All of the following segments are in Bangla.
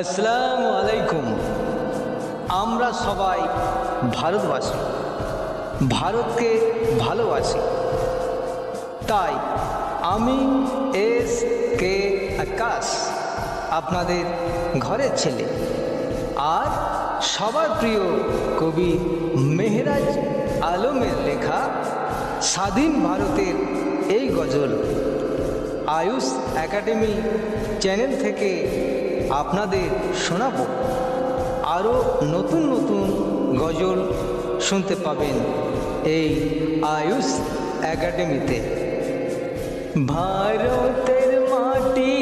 আসসালামু আলাইকুম। আমরা সবাই ভারতবাসী, ভারতকে ভালোবাসি। তাই আমি এস কে আকাশ, আপনাদের ঘরের ছেলে। আর সবার প্রিয় কবি মেহরাজ আলমের লেখা স্বাধীন ভারতের এই গজল আয়ুষ একাডেমি চ্যানেল থেকে আপনাদের শোনাব। আরও নতুন নতুন গজল শুনতে পাবেন এই আয়ুষ একাডেমিতে। ভারতের মাটি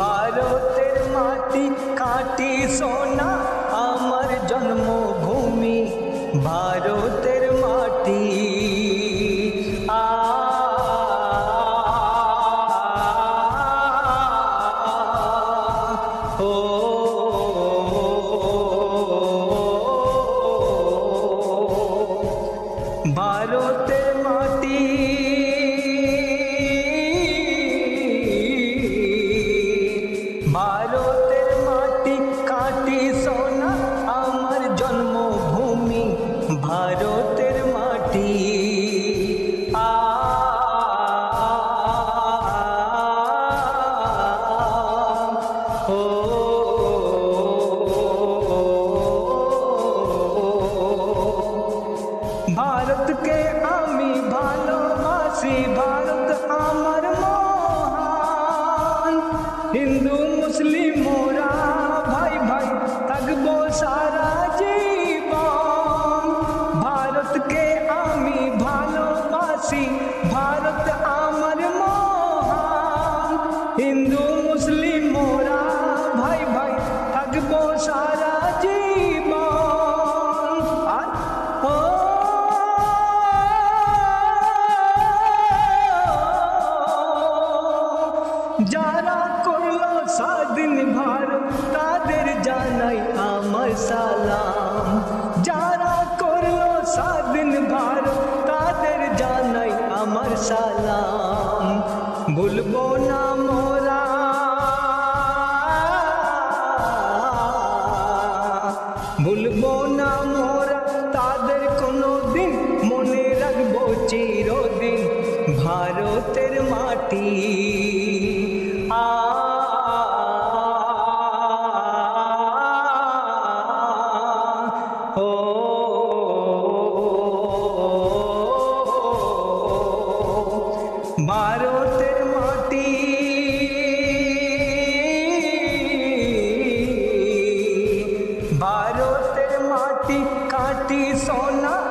ভারতের মাটি কাটি সোনা, আমার জন্মভূমি ভারতের ভারতের মাটি কাটি সোনা আমার জন্মভূমি ভারতের মাটি আ ভারতকে আমি হিন্দু মুসলিম মোরা ভাই ভাই থাকবো সারা জীবন আর ও যারা করলো স্বাধীন ভারত তাদের জানাই আমার সালাম যারা করলো স্বাধীন ভারত তাদের জানাই আমার সালাম ভুলবো না ভুলবো না মোরা তাদের কোনো দিন মনে রাখব চিরদিন ভারতের মাটি আ কাটি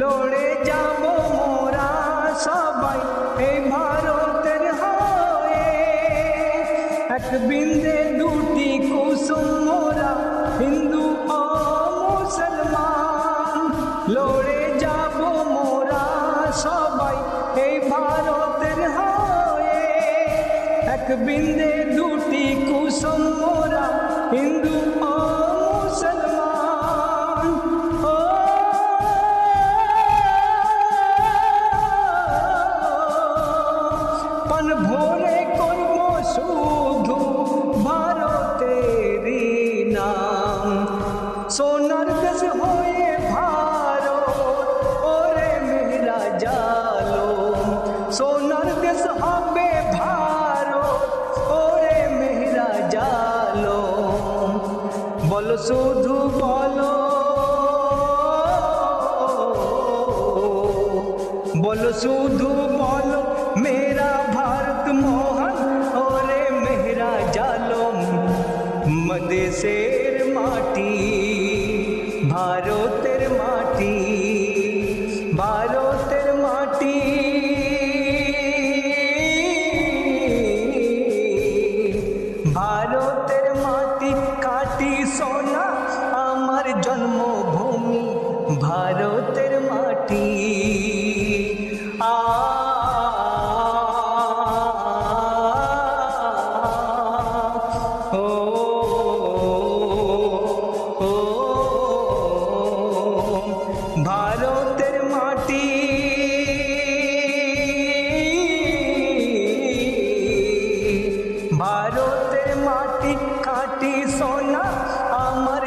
লড়ে যাব মোরা সবাই এই ভারতের হয়ে এক বিন্দে দুটি কুসুম মোরা হিন্দু ও মুসলমান লড়ে যাব মোরা সবাই এই ভারতের হয়ে এক বিন্দে দুটি কুসুম মোরা হিন্দু ও মুসলমান শুধু বলো বলো শুধু বলো মেরা ভারত মোহন ওরে মেহরা জালম মদেশের মাটি ভারতের মাটি ভারতের মাটি। আ ভারতের মাটি। ভারতের মাটি কাটি সোনা আমার